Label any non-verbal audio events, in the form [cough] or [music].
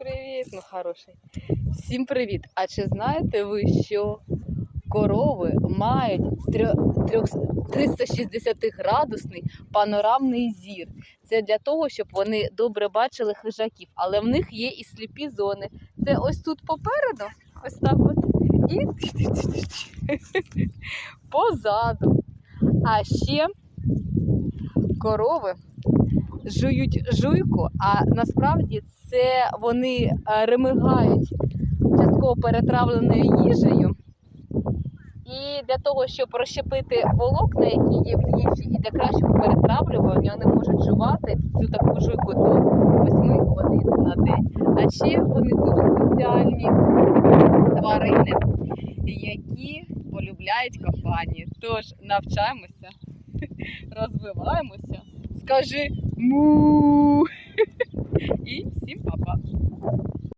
Привіт, ну хороший. Всім привіт! А чи знаєте ви, що корови мають 360-градусний панорамний зір? Це для того, щоб вони добре бачили хижаків, але в них є і сліпі зони. Це ось тут попереду, ось так от, і [laughs] позаду. А ще корови жують жуйку, а насправді це вони е, ремигають частково перетравленою їжею. І для того, щоб розщепити волокна, які є в їжі, і для кращого перетравлювання, вони можуть жувати цю таку жуйку до 8 годин на день. А ще вони дуже соціальні тварини, які полюбляють компанію. Тож навчаємося, [laughs] розвиваємося. Скажи му. [laughs] І всім па-па.